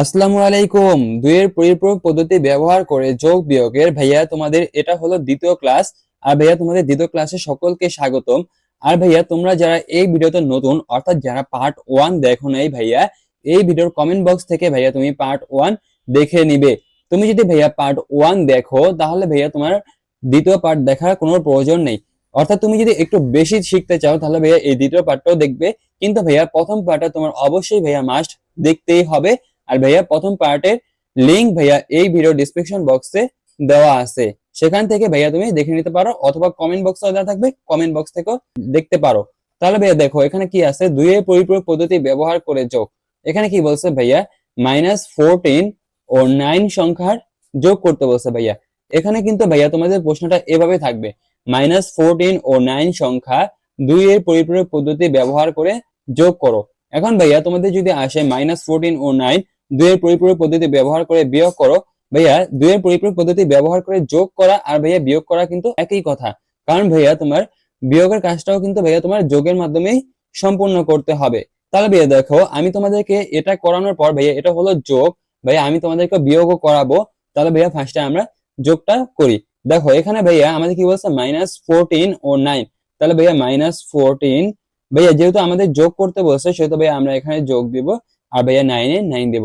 আসসালামু আলাইকুম। দুইয়ের পরিপূরক পদ্ধতি ব্যবহার করে যোগ বিয়োগের ভাইয়া তোমাদের এটা হলো দ্বিতীয় ক্লাস। আর ভাইয়া তোমাদের দ্বিতীয় ক্লাসে সকলকে স্বাগতম। আর ভাইয়া তোমরা যারা এই ভিডিওতে নতুন, অর্থাৎ যারা পার্ট ওয়ান দেখো নাই ভাইয়া, এই ভিডিওর কমেন্ট বক্স থেকে ভাইয়া তুমি পার্ট ওয়ান দেখে নিবে। তুমি যদি ভাইয়া পার্ট ওয়ান দেখো, তাহলে ভাইয়া তোমার দ্বিতীয় পার্ট দেখার কোনো প্রয়োজন নেই। অর্থাৎ তুমি যদি একটু বেশি শিখতে চাও, তাহলে ভাইয়া এই দ্বিতীয় পার্টটাও দেখবে। কিন্তু ভাইয়া প্রথম পার্টটা তোমার অবশ্যই ভাইয়া মাস্ট দেখতেই হবে। আর ভাইয়া প্রথম পার্টের লিংক ভাইয়া এই ভিডিও ডিসক্রিপশন বক্সে দেওয়া আছে। সেখান থেকে ভাইয়া তুমি দেখে নিতে পারো অথবা কমেন্ট বক্সে দেওয়া থাকবে কমেন্ট বক্স থেকেও দেখতে পারো। তাহলে ভাইয়া দেখো, এখানে কি আছে? দুইয়ের পরিপূরক পদ্ধতি ব্যবহার করে যোগ। এখানে কি বলছে ভাইয়া? মাইনাস ফোরটিন ও নাইন সংখ্যার যোগ করতে বলছে ভাইয়া। এখানে কিন্তু ভাইয়া তোমাদের প্রশ্নটা এভাবে থাকবে। মাইনাস ফোরটিন ও নাইন সংখ্যা দুই এর পরিপূরক পদ্ধতি ব্যবহার করে যোগ করো। এখন ভাইয়া তোমাদের যদি আসে মাইনাস ফোরটিন ও নাইন দুইয়ের পরিপূরক পদ্ধতি ব্যবহার করে বিয়োগ করো। ভাইয়া, দুইয়ের পরিপূরক পদ্ধতি ব্যবহার করে যোগ করা আর ভাইয়া বিয়োগ করা কিন্তু একই কথা। কারণ ভাইয়া, তোমার বিয়োগের কাজটাও কিন্তু ভাইয়া তোমার যোগের মাধ্যমেই সম্পূর্ণ করতে হবে। তাহলে ভাইয়া দেখো, আমি তোমাদেরকে এটা করানোর পর ভাইয়া এটা হলো যোগ। ভাইয়া, আমি তোমাদেরকে বিয়োগও করাবো। তাহলে ভাইয়া ফার্স্টে আমরা যোগটা করি। দেখো, এখানে ভাইয়া আমাদের কি বলছে? মাইনাস ফোরটিন ও নাইন তাহলে ভাইয়া মাইনাস ফোরটিন ভাইয়া, যেহেতু আমাদের যোগ করতে বলছে, সেহেতু ভাইয়া আমরা এখানে যোগ দিব। আর ভাইয়া নাইনে নাইন দেব।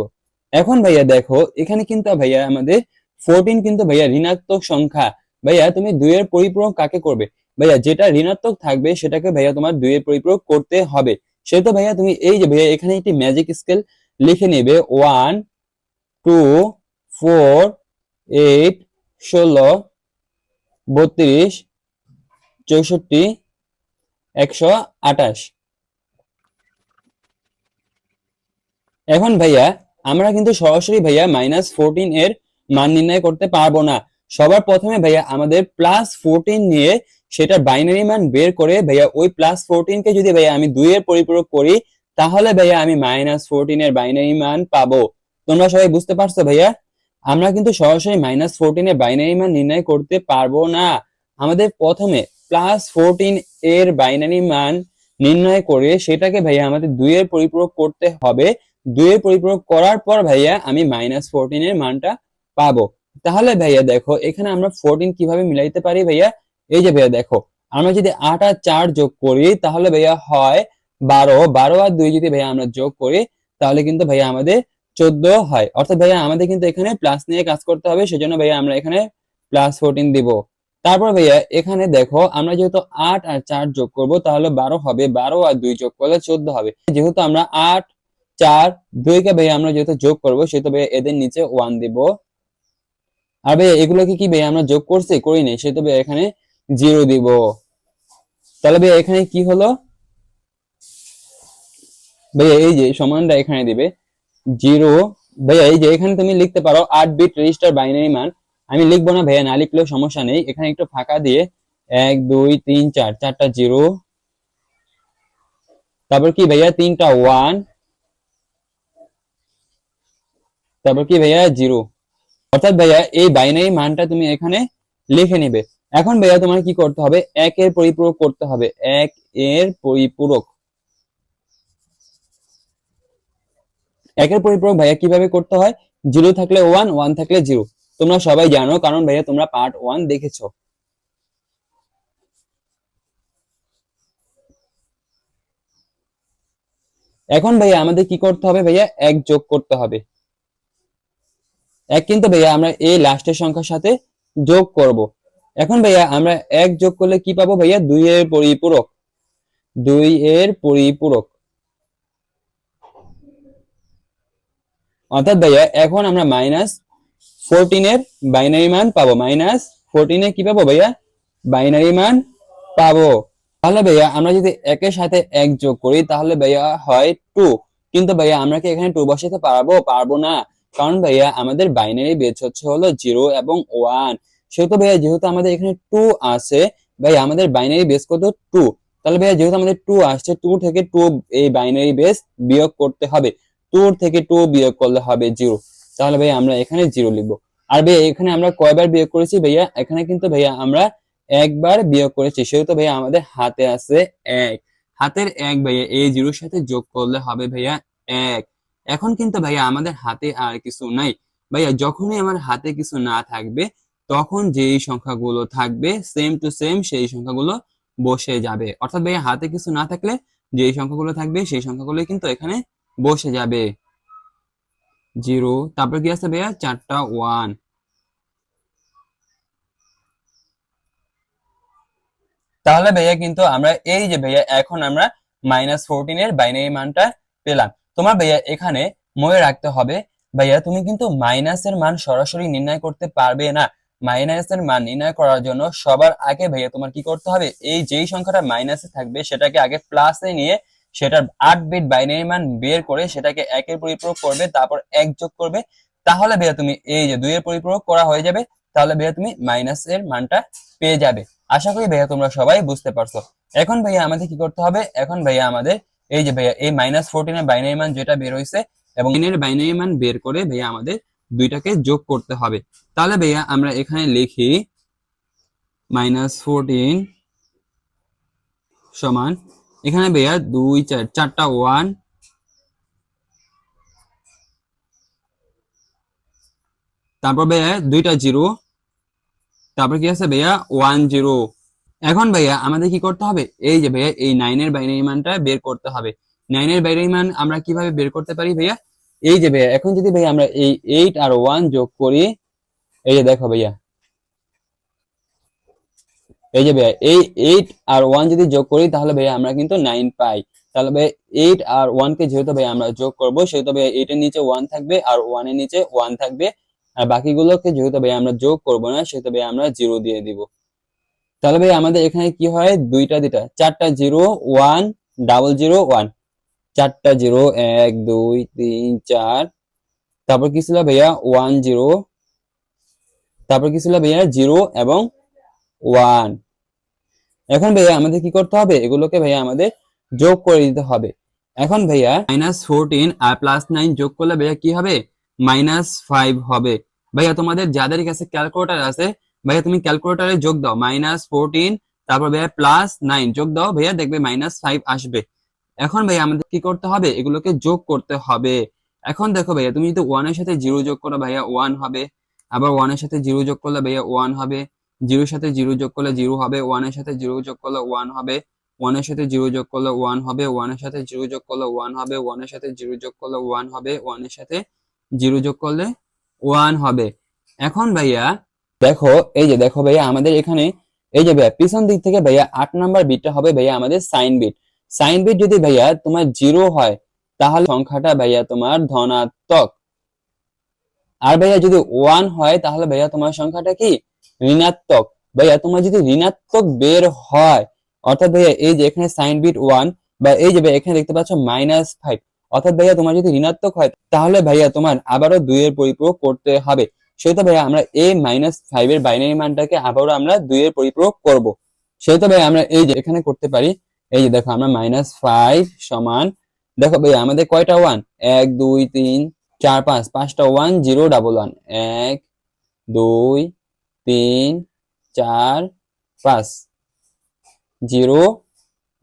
এখন ভাইয়া দেখো, এখানে কিন্তু ভাইয়া আমাদের ফোরটিন কিন্তু ভাইয়া ঋণাত্মক সংখ্যা। ভাইয়া তুমি দুইয়ের পরিপূরক কাকে করবে? ভাইয়া যেটা ঋণাত্মক থাকবে সেটাকে ভাইয়া তোমার দুইয়ের পরিপূরক করতে হবে। সেহেতু ভাইয়া তুমি এই যে ভাইয়া এখানে একটি ম্যাজিক স্কেল লিখে নেবে। ওয়ান টু ফোর এইট ষোলো, বত্রিশ, চৌষট্টি, একশো আঠাশ। এখন ভাইয়া, আমরা কিন্তু সরাসরি ভাইয়া মাইনাস ফোরটিন এর মান নির্ণয় করতে পারব না। সবার প্রথমে ভাইয়া আমাদের প্লাস ফোরটিন নিয়ে সেটা বাইনারি মান বের করে ভাইয়া ওই প্লাস ফোরটিন কে যদি ভাইয়া আমি দুই এর পরিপূরক করি, তাহলে ভাইয়া আমি মাইনাস ফোরটিন এর বাইনারি মান পাবো। তোমরা সবাই বুঝতে পারছ ভাইয়া? আমরা কিন্তু সরাসরি মাইনাস ফোরটিন এর বাইনারি মান নির্ণয় করতে পারব না। আমাদের প্রথমে প্লাস ফোরটিন এর বাইনারি মান নির্ণয় করে সেটাকে ভাইয়া আমাদের দুইয়ের পরিপূরক করতে হবে। দুইয়ের পরিপূরক করার পর ভাইয়া আমি মাইনাস ফোরটিন এর মানটা পাবো। তাহলে ভাইয়া দেখো, এখানে আমরা ফোরটিন কীভাবে মিলাইতে পারি ভাইয়া? এই যে ভাইয়া দেখো, আমরা যদি আট আর চার যোগ করি, তাহলে ভাইয়া হয় বারো। বারো আর দুই যদি ভাইয়া আমরা যোগ করি, তাহলে কিন্তু ভাইয়া আমাদের চোদ্দ হয়। অর্থাৎ ভাইয়া আমাদের কিন্তু এখানে প্লাস নিয়ে কাজ করতে হবে, সেজন্য ভাইয়া আমরা এখানে প্লাস ফোরটিন দিব। তারপর ভাইয়া এখানে দেখো, আমরা যেহেতু আট আর চার যোগ করব, তাহলে বারো হবে। বারো আর দুই যোগ করলে চোদ্দ হবে। যেহেতু আমরা আট চার দুইকে ভাইয়া আমরা যেহেতু যোগ করব, সেহেতু ভাইয়া এদের নিচে ওয়ান দিব। আর ভাইয়া এগুলোকে কি ভাইয়া আমরা যোগ করছি? করি নাই, সেহেতু ভাইয়া এখানে জিরো দিব। তাহলে ভাইয়া এখানে কি হলো? ভাইয়া এই যে সমানটা এখানে দিবে জিরো ভাইয়া এই যে এখানে তুমি লিখতে পারো আট বিট রেজিস্টার বাইনারি মান। আমি লিখব না ভাইয়া না লিখলেও সমস্যা নেই। এখানে একটু ফাঁকা দিয়ে এক, দুই, তিন, চার, চারটা জিরো তারপর কি ভাইয়া তিনটা ওয়ান তারপর কি ভাইয়া? জিরো। অর্থাৎ ভাইয়া, এই বাইনারি মানটা তুমি এখানে লিখে নিবে। এখন ভাইয়া তোমার কি করতে হবে? এক এর পরিপূরক করতে হবে। এক এর পরিপূরক। একের পরিপূরক ভাইয়া কীভাবে করতে হয়? জিরো থাকলে ওয়ান ওয়ান থাকলে জিরো। তোমরা সবাই জানো, কারণ ভাইয়া তোমরা পার্ট ওয়ান দেখেছ। এখন ভাইয়া আমাদের কি করতে হবে ভাইয়া? এক যোগ করতে হবে। এক কিন্তু ভাইয়া আমরা এই লাস্টের সংখ্যার সাথে যোগ করব। এখন ভাইয়া আমরা এক যোগ করলে কি পাবো ভাইয়া? দুই এর পরিপূরক। দুই এর পরিপূরক। অর্থাৎ ভাইয়া, এখন আমরা মাইনাস ফোরটিন এর বাইনারি মান পাবো। মাইনাস ফোরটিন কি পাবো ভাইয়া? বাইনারি মান পাবো। তাহলে ভাইয়া, আমরা যদি একের সাথে এক যোগ করি, তাহলে ভাইয়া হয় টু কিন্তু ভাইয়া, আমরা কি এখানে টু বসাতে পারব? পারব না। কারণ ভাইয়া, আমাদের বাইনারি বেচ হচ্ছে হলো জিরো এবং ওয়ান সেহেতু ভাইয়া, যেহেতু আমাদের এখানে টু আছে, ভাইয়া, আমাদের বাইনারি বেস কত? টু তাহলে ভাইয়া, যেহেতু আমাদের টু আসছে টু থেকে টু এই বাইনারি বেস বিয়োগ করতে হবে। টু থেকে টু বিয়োগ করলে হবে জিরো তাহলে ভাইয়া, আমরা এখানে জিরো লিখব। আর ভাইয়া, এখানে আমরা কয়বার বিয়োগ করেছি ভাইয়া? এখানে কিন্তু ভাইয়া, আমরা একবার বিয়োগ করেছি। সেহেতু ভাইয়া, আমাদের হাতে আছে এক। হাতের এক ভাইয়া, এই জিরোর সাথে যোগ করলে হবে ভাইয়া এক। এখন কিন্তু ভাইয়া আমাদের হাতে আর কিছু নাই। ভাইয়া, যখনই আমার হাতে কিছু না থাকবে, তখন যেই সংখ্যাগুলো থাকবে সেম টু সেম সেই সংখ্যাগুলো বসে যাবে। অর্থাৎ ভাইয়া, হাতে কিছু না থাকলে যেই সংখ্যাগুলো থাকবে, সেই সংখ্যাগুলো কিন্তু এখানে বসে যাবে। জিরো, তারপর কি আছে ভাইয়া? চারটা ওয়ান তাহলে ভাইয়া কিন্তু আমরা, এই যে ভাইয়া, এখন আমরা মাইনাস ফোরটিন এর বাইনারি মানটা পেলাম। তোমার ভাইয়া, এখানে মনে রাখতে হবে, ভাইয়া, তুমি কিন্তু মাইনাসের মান সরাসরি নির্ণয় করতে পারবে না। মাইনাসের মান নির্ণয় করার জন্য সবার আগে ভাইয়া, তোমার কি করতে হবে? এই যেই সংখ্যাটা মাইনাসে থাকবে, সেটাকে আগে প্লাসে নিয়ে সেটার আট বিট বাইনারি মান বের করে সেটাকে একের পরিপূরক করবে, তারপর এক যোগ করবে। তাহলে ভাইয়া, তুমি এই যে দুইয়ের পরিপূরক করা হয়ে যাবে, তাহলে ভাইয়া, তুমি মাইনাসের মানটা পেয়ে যাবে। আশা করি ভাইয়া, তোমরা সবাই বুঝতে পারছ। এখন ভাইয়া, আমাদের কি করতে হবে? এখন ভাইয়া, আমাদের এই যে ভাইয়া, এই মাইনাস ফোরটিন এর বাইনারি মান যেটা বের হয়েছে এবং এর বাইনারি মান বের করে ভাইয়া আমাদের দুইটাকে যোগ করতে হবে। তাহলে ভাইয়া আমরা এখানে লিখি মাইনাস ফোরটিন সমান, এখানে ভাইয়া দুই, চার, চারটা ওয়ান তারপর ভাইয়া দুইটা জিরো তারপর কি আছে ভাইয়া? ওয়ান জিরো এখন ভাইয়া আমাদের কি করতে হবে? এই যে ভাইয়া, এই নাইনের বাইনারি মানটা বের করতে হবে। নাইনের বাইনারি মান আমরা কীভাবে বের করতে পারি ভাইয়া? এই যে ভাইয়া, এখন যদি ভাইয়া আমরা এই এইট আর ওয়ান যোগ করি, এই যে দেখো ভাইয়া। এই যে ভাইয়া, এই এইট আর ওয়ান যদি যোগ করি, তাহলে ভাইয়া আমরা কিন্তু নাইন পাই। তাহলে ভাইয়া এইট আর ওয়ান কে যেহেতু ভাইয়া আমরা যোগ করব, সেহেতু ভাইয়া এইটের নিচে ওয়ান থাকবে আর ওয়ানের নিচে ওয়ান থাকবে। আর বাকিগুলোকে যেহেতু ভাইয়া আমরা যোগ করব না, সেহেতু ভাইয়া আমরা জিরো দিয়ে দিব। তাহলে ভাই আমাদের এখানে কি হয়? দুইটা দুইটা। চারটা zero one double zero one. চারটা জিরো, এক, দুই, তিন, চার। তারপর কি ছিল ভাইয়া? One zero. তারপর কি ছিল ভাইয়া? জিরো এবং ওয়ান। এখন ভাইয়া আমাদের কি করতে হবে? এগুলোকে ভাইয়া আমাদের যোগ করে দিতে হবে। এখন ভাইয়া মাইনাস ফোরটিন আর প্লাস নাইন যোগ করলে ভাইয়া কি হবে? মাইনাস ফাইভ হবে। ভাইয়া তোমাদের যাদের কাছে ক্যালকুলেটর আছে ভাইয়া তুমি ক্যালকুলেটরে যোগ দাও মাইনাস ফোরটিন তারপর ভাইয়া প্লাস নাইন যোগ দাও, ভাইয়া দেখবে মাইনাস ফাইভ আসবে। এখন ভাইয়া আমাদের কি করতে হবে? এগুলোকে যোগ করতে হবে। এখন দেখো ভাইয়া, তুমি যদি ওয়ানের সাথে জিরো যোগ করো, ভাইয়া ওয়ান হবে। আবার ওয়ানের সাথে জিরো যোগ করলে ভাইয়া ওয়ান হবে। জিরোর সাথে জিরো যোগ করলে জিরো হবে। ওয়ানের সাথে জিরো যোগ করলে ওয়ান হবে। ওয়ানের সাথে জিরো যোগ করলে ওয়ান হবে। ওয়ানের সাথে জিরো যোগ করলে ওয়ান হবে। ওয়ানের সাথে জিরো যোগ করলে ওয়ান হবে। ওয়ানের সাথে জিরো যোগ করলে ওয়ান হবে। এখন ভাইয়া দেখো, এই যে দেখো ভাইয়া, আমাদের এখানে, এই যে ভাইয়া, পিছন দিক থেকে ভাইয়া আট নাম্বার বিটটা হবে ভাইয়া আমাদের সাইন বিট সাইন বিট যদি ভাইয়া তোমার জিরো হয়, তাহলে সংখ্যাটা ভাইয়া তোমার ধনাত্মক। আর ভাইয়া যদি ওয়ান হয়, তাহলে ভাইয়া তোমার সংখ্যাটা কি? ঋণাত্মক। ভাইয়া, তোমার যদি ঋণাত্মক বের হয়, অর্থাৎ ভাইয়া এই যে এখানে সাইন বিট ওয়ান বা এই যে ভাইয়া এখানে দেখতে পাচ্ছ মাইনাস ফাইভ অর্থাৎ ভাইয়া তোমার যদি ঋণাত্মক হয়, তাহলে ভাইয়া তোমার আবারও দুইয়ের পরিপূরক করতে হবে। সেহেতু ভাইয়া আমরা এই মাইনাস ফাইভ এর বাইনারি মানটাকে আবারও আমরা দুই এর পরিপূরক করব। সেহেতু ভাইয়া আমরা এই যে এখানে করতে পারি, এই যে দেখো আমরা মাইনাস ফাইভ সমান, দেখো ভাইয়া আমাদের কয়টা ওয়ান এক, দুই, তিন, চার, পাঁচ, পাঁচটা ওয়ান জিরো ডাবল ওয়ান এক, দুই, তিন, চার, পাঁচ জিরো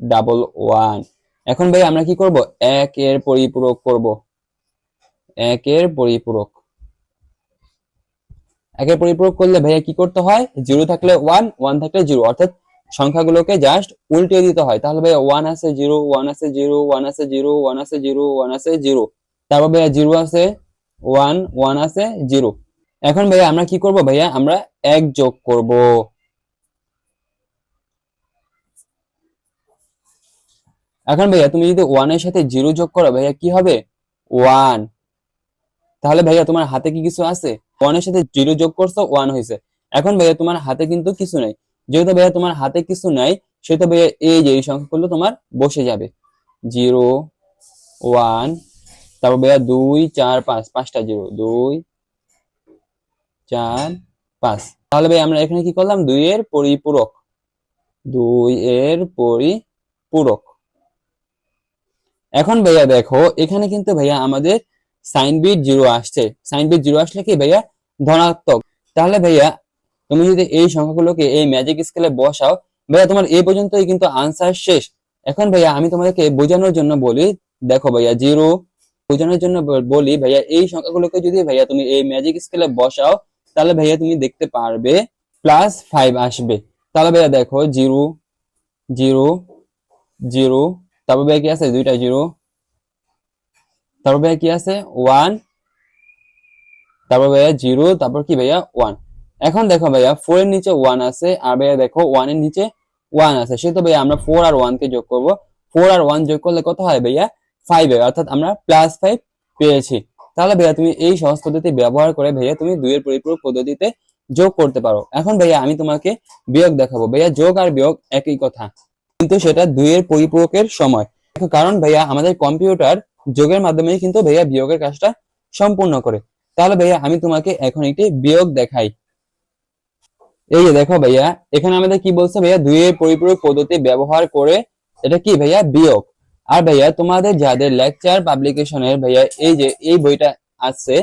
ডাবল ওয়ান এখন ভাই, আমরা কি করব? এক এর পরিপূরক করব। এক এর পরিপূরক। একের পরিপূরক করলে ভাইয়া কি করতে হয়? জিরো থাকলে ওয়ান ওয়ান থাকলে জিরো। অর্থাৎ সংখ্যাগুলোকে জাস্ট উল্টে দিতে হয়। তাহলে ভাইয়া ওয়ান আছে জিরো ওয়ান আছে জিরো ওয়ান আছে জিরো ওয়ান আছে জিরো ওয়ান আছে জিরো। তারপর ভাইয়া জিরো আছে ওয়ান ওয়ান আছে জিরো। এখন ভাইয়া আমরা কি করব ভাইয়া? আমরা এক যোগ করব। এখন ভাইয়া তুমি যদি ওয়ানের সাথে জিরো যোগ করো, ভাইয়া কি হবে? ওয়ান তাহলে ভাইয়া, তোমার হাতে কি কিছু আছে? ওয়ানের সাথে জিরো যোগ করছ ওয়ান হয়েছে। এখন ভাইয়া, তোমার হাতে কিন্তু কিছু নাই। যেহেতু ভাইয়া, তোমার হাতে কিছু নাই, সেহেতু ভাইয়া এই যে এই সংখ্যাগুলো তোমার বসে যাবে। জিরো ওয়ান তারপর ভাইয়া দুই, চার, পাঁচ, পাঁচটা জিরো দুই, চার, পাঁচ। তাহলে ভাই আমরা এখানে কি করলাম? দুই এর পরিপূরক। দুই এর পরিপূরক। এখন ভাইয়া দেখো, এখানে কিন্তু ভাইয়া আমাদের সাইন বিট জিরো আসছে। সাইন বিট জিরো আসলে কি ভাইয়া? ধনাত্মক। তাহলে ভাইয়া, তুমি যদি এই সংখ্যাগুলোকে এই ম্যাজিক স্কেলে বসাও, ভাইয়া তোমার এই পর্যন্তই কিন্তু আনসার শেষ। এখন ভাইয়া আমি তোমাদেরকে বোঝানোর জন্য বলি, দেখো ভাইয়া জিরো বোঝানোর জন্য বলি, ভাইয়া, এই সংখ্যাগুলোকে যদি ভাইয়া তুমি এই ম্যাজিক স্কেলে বসাও, তাহলে ভাইয়া তুমি দেখতে পারবে প্লাস ফাইভ আসবে। তাহলে ভাইয়া দেখো জিরো জিরো জিরো তারপর ভাইয়া কি আছে? দুইটা জিরো তারপর ভাইয়া কি আছে? ওয়ান তারপর ভাইয়া জিরো তারপর কি ভাইয়া? ওয়ান এখন দেখো ভাইয়া ফোর এর নিচে ওয়ান আছে, আর ভাইয়া দেখো ওয়ানের নিচে ওয়ান আছে। সেহেতু ভাইয়া আমরা ফোর আর যোগ ফোর আর ওয়ান যোগ করলে কত হয় ভাইয়া? ফাইভ অর্থাৎ আমরা প্লাস ফাইভ পেয়েছি। তাহলে ভাইয়া তুমি এই সহজ পদ্ধতি ব্যবহার করে ভাইয়া তুমি দুইয়ের পরিপূরক পদ্ধতিতে যোগ করতে পারো। এখন ভাইয়া আমি তোমাকে বিয়োগ দেখাবো। ভাইয়া যোগ আর বিয়োগ একই কথা। কিন্তু সেটা দুইয়ের পরিপূরকের সময়। কারণ ভাইয়া আমাদের কম্পিউটার যোগের মাধ্যমে কিন্তু ভাইয়া বিয়োগের কাজটা সম্পূর্ণ করে। তাহলে ভাইয়া আমি তোমাকে এখন একটি বিয়োগ দেখাই। এই যে দেখো ভাইয়া, এখানে আমাদের কি বলছে ভাইয়া? দুইয়ের পরিপূরক পদ্ধতি ব্যবহার করে এটা কি ভাইয়া? বিয়োগ। আর ভাইয়া, তোমাদের যাদের লেকচার পাবলিকেশনের ভাইয়া এই যে, এই বইটা আছে,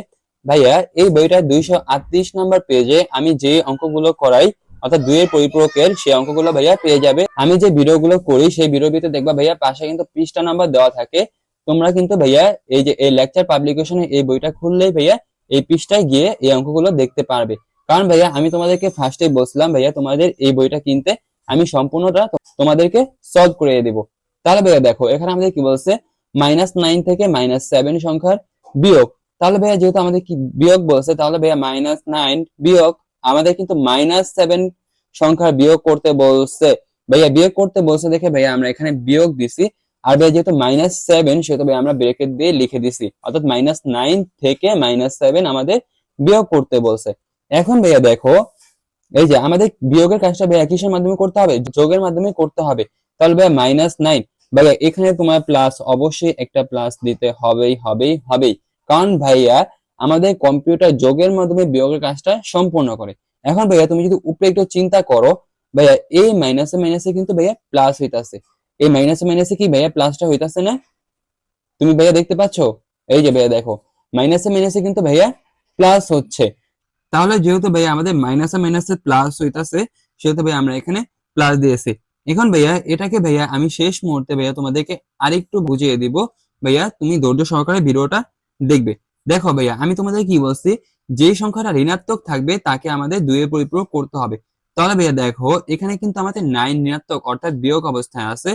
ভাইয়া, এই বইটা দুইশো আটত্রিশ নাম্বার পেজে আমি যে অঙ্কগুলো করাই, অর্থাৎ দুইয়ের পরিপূরকের সেই অঙ্কগুলো ভাইয়া পেয়ে যাবে। আমি যে ভিডিওগুলো করি, সেই ভিডিওর ভিতরে দেখবা ভাইয়া পাশে কিন্তু পৃষ্ঠা নাম্বার দেওয়া থাকে। তোমরা কিন্তু ভাইয়া এই যে এই লেকচার পাবলিকেশনে এই বইটা খুললেই ভাইয়া এই পৃষ্ঠায় গিয়ে এই অঙ্কগুলো দেখতে পারবে। কারণ ভাইয়া আমি তোমাদেরকে ফার্স্টে বলছিলাম ভাইয়া তোমাদের এই বইটা কিনতে আমি সম্পূর্ণটা তোমাদেরকে সলভ করে দেবো। তাহলে ভাইয়া দেখো, এখানে আমাদের কি বলছে? মাইনাস নাইন থেকে মাইনাস সেভেন সংখ্যার বিয়োগ। তাহলে ভাইয়া যেহেতু আমাদের কি বিয়োগ বলছে, তাহলে ভাইয়া মাইনাস নাইন বিয়োগ আমাদের কিন্তু মাইনাস সেভেন সংখ্যার বিয়োগ করতে বলছে। ভাইয়া বিয়োগ করতে বলছে দেখে ভাইয়া আমরা এখানে বিয়োগ দিছি। আর ভাইয়া যেহেতু মাইনাস সেভেন সেহেতু ভাইয়া আমরা ব্রেকেট দিয়ে লিখে দিছি। অর্থাৎ মাইনাস নাইন থেকে মাইনাস সেভেন আমাদের বিয়োগ করতে বলছে। এখন ভাইয়া দেখো, এই যে আমাদের বিয়োগের কাজটা ভাইয়া কিসের মাধ্যমে করতে হবে? যোগের মাধ্যমে করতে হবে। তাহলে ভাইয়া মাইনাস নাইন ভাইয়া এখানে তোমার প্লাস অবশ্যই একটা প্লাস দিতে হবেই হবেই হবেই। কারণ ভাইয়া আমাদের কম্পিউটার যোগের মাধ্যমে বিয়োগের কাজটা সম্পূর্ণ করে। এখন ভাইয়া তুমি যদি উপরে একটু চিন্তা করো, ভাইয়া এই মাইনাসে মাইনাসে কিন্তু ভাইয়া প্লাস হইতাছে। এই মাইনাসে মাইনাসে কি ভাইয়া? প্লাসটা হইতাছে না? তুমি ভাইয়া দেখতে পাচ্ছ? এই যে ভাইয়া দেখো। মাইনাসে মাইনাসে কিন্তু ভাইয়া প্লাস হচ্ছে। তাহলে যেহেতু ভাইয়া আমাদের মাইনাসে মাইনাসে প্লাস হইতাছে, সেহেতু ভাইয়া আমরা এখানে প্লাস দিয়েছি। এখন ভাইয়া এটাকে ভাইয়া আমি শেষ মুহূর্তে ভাইয়া তোমাদেরকে আরেকটু বুঝিয়ে দিব। ভাইয়া, তুমি ধৈর্য সহকারে ভিডিওটা দেখবে। দেখো ভাইয়া, আমি তোমাদের কি বলছি? যে সংখ্যাটা ঋণাত্মক থাকবে, তাকে আমাদের দুইয়ের পরিপূরক করতে হবে। তাহলে ভাইয়া দেখো, এখানে কিন্তু আমাদের নাইন ঋণাত্মক অর্থাৎ বিয়োগ অবস্থায় আছে।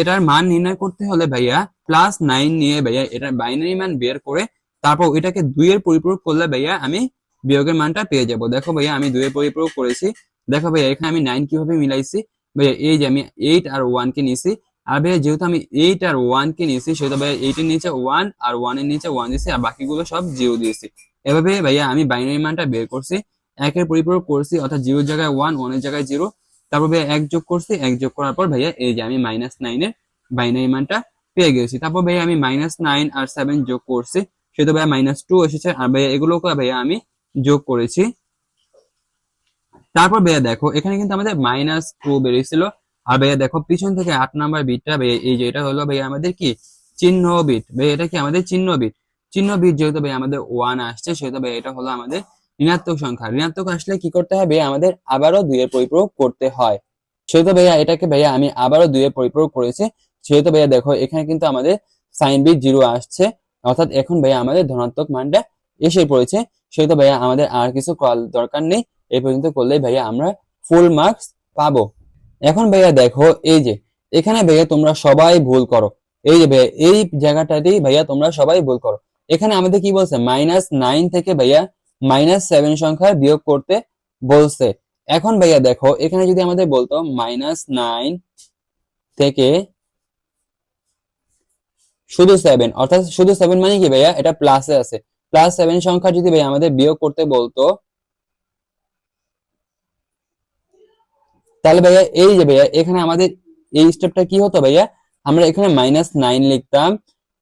এটার মান নির্ণয় করতে হলে ভাইয়া প্লাস নাইন নিয়ে ভাইয়া এটার বাইনারি মান বের করে তারপর এটাকে দুইয়ের পরিপূরক করলে ভাইয়া আমি বিয়োগের মানটা পেয়ে যাব। দেখো ভাইয়া আমি দুইয়ের পরিপূরক করেছি। দেখো ভাইয়া এখানে আমি নাইন কীভাবে মিলাইছি? ভাইয়া এই যে আমি এইট আর ওয়ান কে নিছি। আর ভাইয়া যেহেতু আমি এইট আর ওয়ান কে নিছি, সেহেতু ভাইয়া এইটের নিচে ওয়ান আর ওয়ানের নিচে ওয়ান দিয়েছি আর বাকিগুলো সব জিরো দিয়েছি। এভাবে ভাইয়া আমি বাইনারি মানটা বের করছি। একের পরিপূরক করছি, অর্থাৎ জিরোর জায়গায় ওয়ান ওয়ানের জায়গায় জিরো। তারপর ভাইয়া এক যোগ করছি, এক যোগ করার পর ভাইয়া এই যে আমি মাইনাস নাইনের বাইনারি মানটা পেয়ে গেছি। তারপর ভাইয়া আমি মাইনাস নাইন আর সেভেন যোগ করছি সেটা ভাইয়া মাইনাস টু এসেছে, আর ভাইয়া এগুলোকে ভাইয়া আমি যোগ করেছি। তারপর ভাইয়া দেখো, এখানে কিন্তু আমাদের মাইনাস টু বেরিয়েছিল। আর ভাইয়া দেখো, পিছন থেকে আট নাম্বার বিটটা ভাইয়া, এই যে এটা হলো ভাইয়া আমাদের কি? চিহ্ন বিট ভাইয়া এটা কি আমাদের চিহ্ন বিট চিহ্ন বিট যেহেতু ভাইয়া আমাদের ওয়ান আসছে, সেহেতু ভাইয়া এটা হলো আমাদের ঋণাত্মক সংখ্যা। ঋণাত্মক আসলে কি করতে হবে আমাদের আবারও দুইয়ের পরিপূরক করতে হয়। সেহেতু ভাইয়া এটাকে ভাইয়া আমি আবারও দুইয়ের পরিপূরক করেছি সেহেতু ভাইয়া দেখো এখানে কিন্তু আমাদের সাইন বিট জিরো আসছে, অর্থাৎ এখন ভাইয়া আমাদের ধনাত্মক মানটা এসে পড়েছে। সেহেতু ভাইয়া আমাদের আর কিছু করার দরকার নেই এই পর্যন্ত করলেই ভাইয়া আমরা ফুল মার্কস পাবো। এখন ভাইয়া দেখো এই যে, এখানে ভাইয়া তোমরা সবাই ভুল করো। এই যে ভাইয়া, এই জায়গাটাতেই ভাইয়া তোমরা সবাই ভুল করো। এখানে আমাদের কি বলছে? মাইনাস নাইন থেকে ভাইয়া মাইনাস সেভেন সংখ্যার বিয়োগ করতে বলছে। এখন ভাইয়া দেখো, এখানে যদি আমাদের বলতো মাইনাস নাইন থেকে শুধু সেভেন অর্থাৎ শুধু সেভেন মানে কি ভাইয়া? এটা প্লাসে আছে। প্লাস সেভেন সংখ্যা যদি ভাইয়া আমাদের বিয়োগ করতে বলতো, তাহলে ভাইয়া এই যে ভাইয়া, এখানে আমাদের এই স্টেপটা কি হতো ভাইয়া? আমরা এখানে মাইনাস নাইন লিখতাম।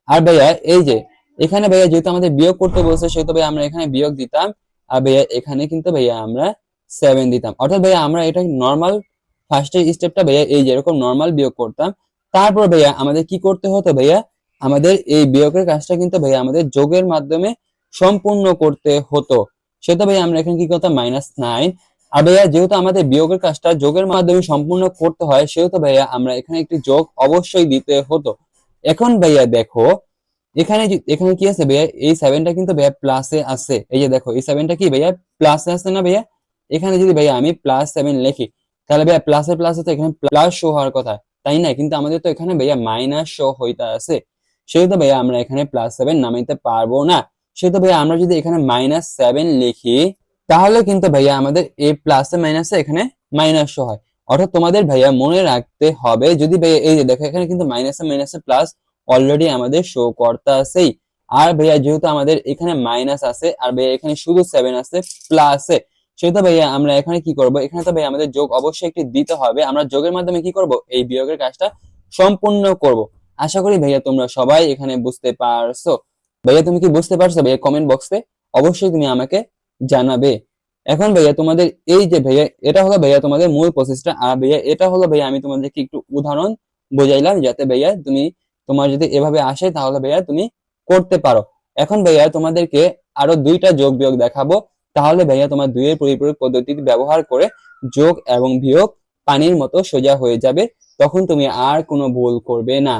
আর ভাইয়া এই যে এখানে ভাইয়া যেহেতু আমাদের বিয়োগ করতে বলছে, সেহেতু ভাইয়া আমরা এখানে বিয়োগ দিতাম। আর ভাইয়া এখানে কিন্তু ভাইয়া আমরা সেভেন দিতাম। অর্থাৎ ভাইয়া আমরা এটা নর্মাল ফার্স্টের স্টেপটা ভাইয়া এই যে এরকম নর্মাল বিয়োগ করতাম। তারপর ভাইয়া আমাদের কি করতে হতো ভাইয়া? আমাদের এই বিয়োগের কাজটা কিন্তু ভাইয়া আমাদের যোগের মাধ্যমে সম্পূর্ণ করতে হতো। সেটা ভাইয়া আমরা এখানে কি করতাম? মাইনাস নাইন আর ভাইয়া যেহেতু আমাদের বিয়োগের কাজটা যোগের মাধ্যমে সম্পূর্ণ করতে হয়, সেহেতু ভাইয়া আমরা এখানে একটি যোগ অবশ্যই দিতে হতো। এখন ভাইয়া দেখো এখানে এখানে কি আছে ভাইয়া? এই সেভেনটা কিন্তু ভাইয়া প্লাসে আছে। এই যে দেখো, এই সেভেনটা কি ভাইয়া? প্লাসে আছে না ভাইয়া? এখানে যদি ভাইয়া আমি প্লাস সেভেন লিখি, তাহলে ভাইয়া প্লাসে প্লাসে তো এখানে প্লাস শো হওয়ার কথা। তাই না? কিন্তু আমাদের তো এখানে ভাইয়া মাইনাস শো হইতে আছে। সেহেতু ভাইয়া আমরা এখানে প্লাস সেভেন নামাইতে পারব না। সেহেতু ভাইয়া আমরা যদি এখানে মাইনাস সেভেন লিখি, তাহলে কিন্তু ভাইয়া আমাদের এই প্লাসে মাইনাসে এখানে মাইনাস শো হয়। অর্থাৎ তোমাদের ভাইয়া মনে রাখতে হবে, যদি ভাইয়া এই যে দেখো, এখানে কিন্তু মাইনাসে মাইনাসে প্লাস অলরেডি আমাদের শো করতে আছেই। আর ভাইয়া, যেহেতু আমাদের এখানে মাইনাস আছে, আর ভাইয়া এখানে শুধু সেভেন আছে প্লাসে সেহেতু ভাইয়া আমরা এখানে কি করব? এখানে তো ভাইয়া আমাদের যোগ অবশ্যই একটি দিতে হবে। আমরা যোগের মাধ্যমে কি করব? এই বিয়োগের কাজটা সম্পূর্ণ করব। আশা করি ভাইয়া তোমরা সবাই এখানে বুঝতে পারছ। ভাইয়া, তুমি কি বুঝতে পারছ ভাইয়া কমেন্ট বক্সে অবশ্যই তুমি আমাকে জানাবে। এখন ভাইয়া, তোমাদের এই যে ভাইয়া, এটা হলো ভাইয়া তোমাদের মূল প্রসেসটা আর ভাইয়া, এটা হলো ভাইয়া আমি তোমাদেরকে একটু উদাহরণ বোঝাইলাম যাতে ভাইয়া তুমি তোমার যদি এভাবে আসে, তাহলে ভাইয়া তুমি করতে পারো। এখন ভাইয়া তোমাদেরকে আরও দুইটা যোগ বিয়োগ দেখাবো। তাহলে ভাইয়া তোমার দুইয়ের পরিপূরক পদ্ধতি ব্যবহার করে যোগ এবং বিয়োগ পানির মতো সোজা হয়ে যাবে। তখন তুমি আর কোনো ভুল করবে না।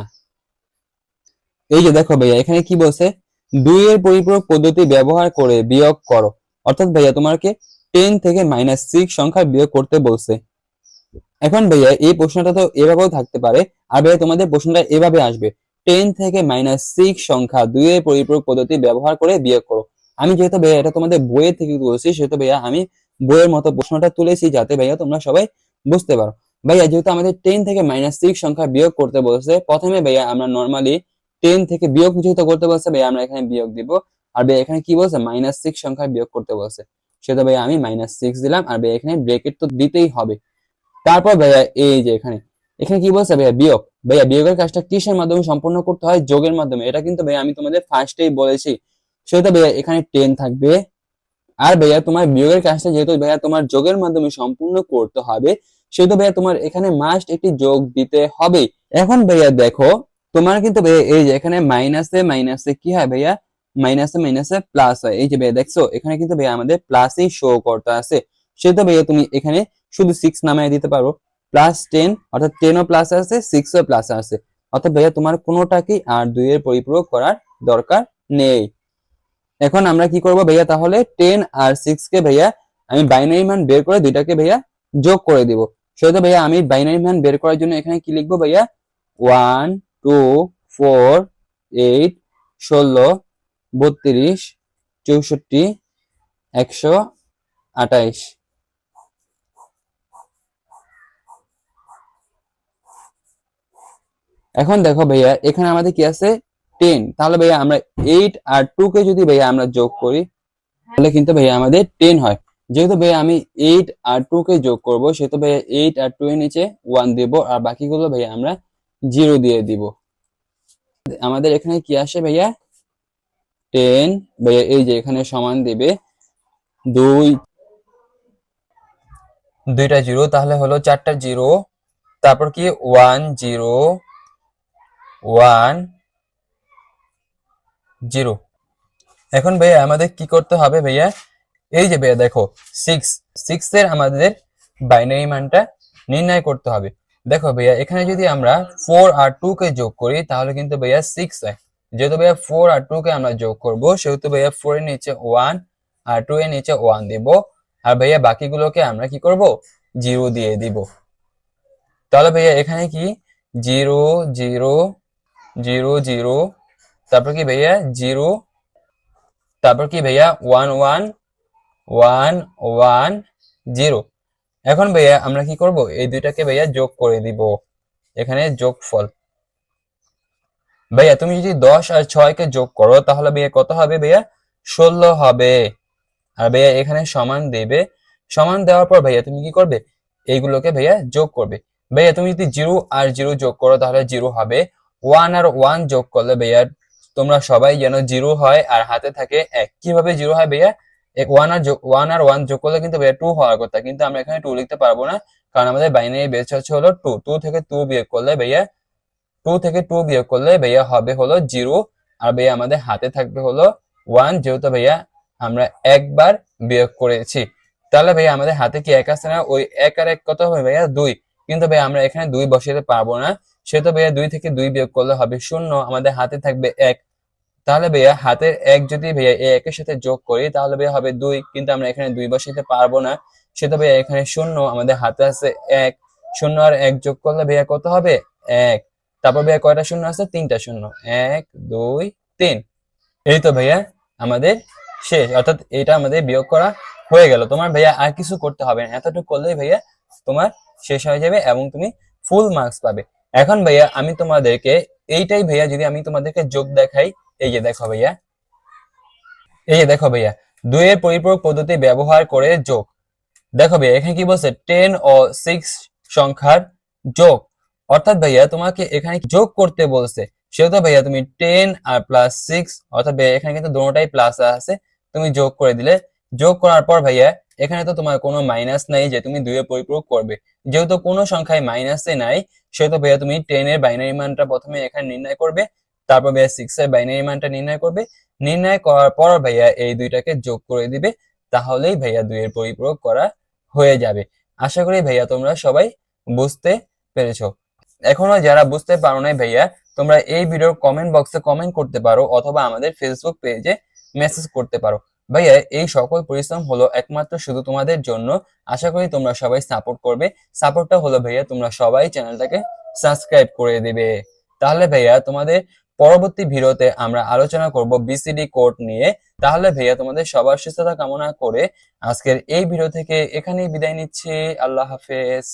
এই যে দেখো ভাইয়া, এখানে কি বলছে? দুইয়ের পরিপূরক পদ্ধতি ব্যবহার করে বিয়োগ করো। অর্থাৎ ভাইয়া তোমাকে টেন থেকে মাইনাস সিক্স সংখ্যা বিয়োগ করতে বলছে। এখন ভাইয়া, এই প্রশ্নটা তো এভাবেও থাকতে পারে। আর ভাইয়া, তোমাদের প্রশ্নটা এভাবে আসবে। টেন থেকে মাইনাস সিক্স সংখ্যা দুইয়ের পরিপূরক পদ্ধতি ব্যবহার করে বিয়োগ করো। আমি যেহেতু ভাইয়া এটা তোমাদের বইয়ের থেকে তুলেছি, সেহেতু ভাইয়া আমি বইয়ের মতো প্রশ্নটা তুলেছি যাতে ভাইয়া তোমরা সবাই বুঝতে পারো। ভাইয়া, যেহেতু আমাদের টেন থেকে মাইনাস সিক্স সংখ্যা বিয়োগ করতে বলছে, প্রথমে ভাইয়া আমরা নর্মালি টেন থেকে বিয়োগ যেহেতু করতে বলছে, ভাইয়া আমরা এখানে বিয়োগ দিব। আর ভাইয়া এখানে কি বলছে? মাইনাস সিক্স সংখ্যা বিয়োগ করতে বলছে। সেটা ভাইয়া আমি মাইনাস সিক্স দিলাম, আর ভাইয়া এখানে ব্রেকেট তো দিতেই হবে। তারপর ভাইয়া, এই যে এখানে। এখানে কি বলছে ভাইয়া? বিয়োগ। ভাইয়া, বিয়োগের কাজটা কিসের মাধ্যমে সম্পন্ন করতে হয়? যোগের মাধ্যমে। এটা কিন্তু ভাইয়া আমি তোমাদের ফার্স্টেই বলেছি। সেটা ভাইয়া, এখানে টেন থাকবে। আর ভাইয়া, তোমার বিয়োগের কাজটা যেহেতু ভাইয়া তোমার যোগের মাধ্যমে সম্পূর্ণ করতে হবে, সেহেতু ভাইয়া তোমার এখানে মাস্ট একটি যোগ দিতে হবে। এখন ভাইয়া দেখো, তোমার কিন্তু ভাইয়া, এই যে এখানে মাইনাসে মাইনাসে কি হয় ভাইয়া? মাইনাসে মাইনাসে প্লাস হয়। এই যে ভাইয়া, দেখছ? এখানে কিন্তু ভাইয়া আমাদের প্লাসই শো করতে আছে। সেহেতু ভাইয়া তুমি এখানে শুধু সিক্স নামায় দিতে পারো প্লাস টেন অর্থাৎ টেনও প্লাস আছে সিক্সও প্লাস আছে। অর্থাৎ ভাইয়া, তোমার কোনোটাকেই আর দুইয়ের পরিপূরক করার দরকার নেই। এখন আমরা কি করব ভাইয়া, তাহলে টেন আর সিক্স কে ভাইয়া, আমি বাইনারি মান বের করে দুইটাকে ভাইয়া যোগ করে দিব। সেহেতু ভাইয়া, আমি বাইনারি মান বের করার জন্য এখানে কি লিখব ভাইয়া? ওয়ান টু ফোর এইট ষোলো, বত্রিশ, চৌষট্টি, একশো আঠাইশ। এখন দেখো ভাইয়া, এখানে আমাদের কি আছে? টেন তাহলে ভাইয়া আমরা এইট আর টু কে যদি ভাইয়া আমরা যোগ করি, তাহলে কিন্তু ভাইয়া আমাদের টেন হয়। যেহেতু ভাইয়া আমি এইট আর টু কে যোগ করব, সেহেতু ভাইয়া এইট আর টু এর নিচে ওয়ান দিব, আর বাকিগুলো ভাইয়া আমরা জিরো দিয়ে দিব। আমাদের এখানে কি আসে ভাইয়া? টেন ভাইয়া এই যে এখানে সমান দিবে দুই। দুইটা জিরো তাহলে হলো চারটা জিরো তারপর কি? One zero one zero. এখন ভাইয়া আমাদের কি করতে হবে ভাইয়া? এই যে ভাইয়া দেখো সিক্স সিক্স এর আমাদের বাইনারি মানটা নির্ণয় করতে হবে। দেখো ভাইয়া, এখানে যদি আমরা ফোর আর টু কে যোগ করি, তাহলে কিন্তু ভাইয়া সিক্স হয়। যেহেতু ভাইয়া ফোর আর টু কে আমরা যোগ করব, সেহেতু ভাইয়া ফোর এর নিচে ওয়ান আর টু এর নিচে ওয়ান দিব। আর ভাইয়া বাকিগুলোকে আমরা কি করব? জিরো দিয়ে দিব। তাহলে ভাইয়া এখানে কি? Zero zero zero zero. তারপর কি ভাইয়া? জিরো। তারপর কি ভাইয়া? One one one one, zero. এখন ভাইয়া আমরা কি করব? এই দুইটাকে ভাইয়া যোগ করে দিব। এখানে যোগফল। ভাইয়া, তুমি যদি দশ আর ছয় কে যোগ করো, তাহলে ভাইয়া কত হবে ভাইয়া? ষোলো হবে। আর ভাইয়া এখানে সমান দেবে। সমান দেওয়ার পর ভাইয়া তুমি কি করবে? এইগুলোকে ভাইয়া যোগ করবে। ভাইয়া, তুমি যদি জিরো আর জিরো যোগ করো, তাহলে জিরো হবে। ওয়ান আর ওয়ান যোগ করলে ভাইয়া তোমরা সবাই যেন জিরো হয় আর হাতে থাকে এক। কীভাবে জিরো হয় ভাইয়া ওয়ান আর ওয়ান আর ওয়ান যোগ করলে কিন্তু ভাইয়া টু হওয়ার কথা। কিন্তু আমরা এখানে টু লিখতে পারব না, কারণ আমাদের বাইনারি বেস হচ্ছে হলো টু টু থেকে টু বিয়োগ করলে ভাইয়া টু থেকে টু বিয়োগ করলে ভাইয়া হবে হলো জিরো আর ভাইয়া আমাদের হাতে থাকবে হলো ওয়ান যেহেতু ভাইয়া আমরা একবার বিয়োগ করেছি। তাহলে ভাইয়া আমাদের হাতে কি এক আছে না? ওই এক আর এক কত হবে ভাইয়া দুই। কিন্তু ভাইয়া আমরা এখানে দুই বসাতে পারব না। সেহেতু ভাইয়া দুই থেকে দুই বিয়োগ করলে হবে শূন্য, আমাদের হাতে থাকবে এক। তাহলে ভাইয়া হাতের এক যদি ভাইয়া এই একের সাথে যোগ করি, তাহলে ভাইয়া হবে দুই, কিন্তু আমরা এখানে দুই বসাইতে পারব না। সেটা ভাইয়া এখানে শূন্য, আমাদের হাতে আছে এক। শূন্য আর এক যোগ করলে ভাইয়া কত হবে? এক। তারপর ভাইয়া কয়টা শূন্য আছে? তিনটা শূন্য। এক, দুই, তিন। এই তো ভাইয়া আমাদের শেষ। অর্থাৎ এটা আমাদের বিয়োগ করা হয়ে গেল। তোমার ভাইয়া আর কিছু করতে হবে না। এতটুকু করলেই ভাইয়া তোমার শেষ হয়ে যাবে এবং তুমি ফুল মার্কস পাবে। এখন ভাইয়া আমি তোমাদেরকে এইটাই ভাইয়া যদি আমি তোমাদেরকে যোগ দেখাই, এই যে দেখো ভাইয়া, এই যে দেখো ভাইয়া, দুইয়ের পরিপূরক পদ্ধতি ব্যবহার করে যোগ। দেখো ভাইয়া, এখানে কি বলছে? টেন ও সিক্স সংখ্যার যোগ। অর্থাৎ ভাইয়া তোমাকে এখানে যোগ করতে বলছে? সেহেতু ভাইয়া তুমি টেন আর প্লাস সিক্স অর্থাৎ ভাইয়া এখানে কিন্তু দুটোটাই প্লাস আছে, তুমি যোগ করে দিলে। যোগ করার পর ভাইয়া, এখানে তো তোমার কোনো মাইনাস নাই যে তুমি দুইয়ের পরিপূরক করবে। যেহেতু কোনো সংখ্যায় মাইনাসে নাই, সেহেতু ভাইয়া তুমি টেন এর বাইনারি মানটা প্রথমে এখানে নির্ণয় করবে, তারপর ভাইয়া সিক্স এর বাইনারি মানটা নির্ণয় করবে। নির্ণয় করার পর ভাইয়া এই দুইটাকে যোগ করে দিবে, তাহলেই ভাইয়া দুইয়ের পরিপূরক করা হয়ে যাবে। আশা করি ভাইয়া তোমরা সবাই বুঝতে পেরেছ। এখনও যারা বুঝতে পারো নাই ভাইয়া, তোমরা এই ভিডিওর কমেন্ট বক্সে কমেন্ট করতে পারো, অথবা আমাদের ফেসবুক পেজে মেসেজ করতে পারো। ভাইয়া এই সকল পরিশ্রম হলো একমাত্র শুধু তোমাদের জন্য। আশা করি তোমরা সবাই সাপোর্ট করবে। সাপোর্টটা হলো ভাইয়া, তোমরা সবাই চ্যানেলটাকে সাবস্ক্রাইব করে দিবে। তাহলে ভাইয়া, তোমাদের পরবর্তী ভিডিওতে আমরা আলোচনা করব বিসিডি কোড নিয়ে। তাহলে ভাইয়া, তোমাদের সবার সুস্থতা কামনা করে আজকের এই ভিডিও থেকে এখানেই বিদায় নিচ্ছি। আল্লাহ হাফেজ।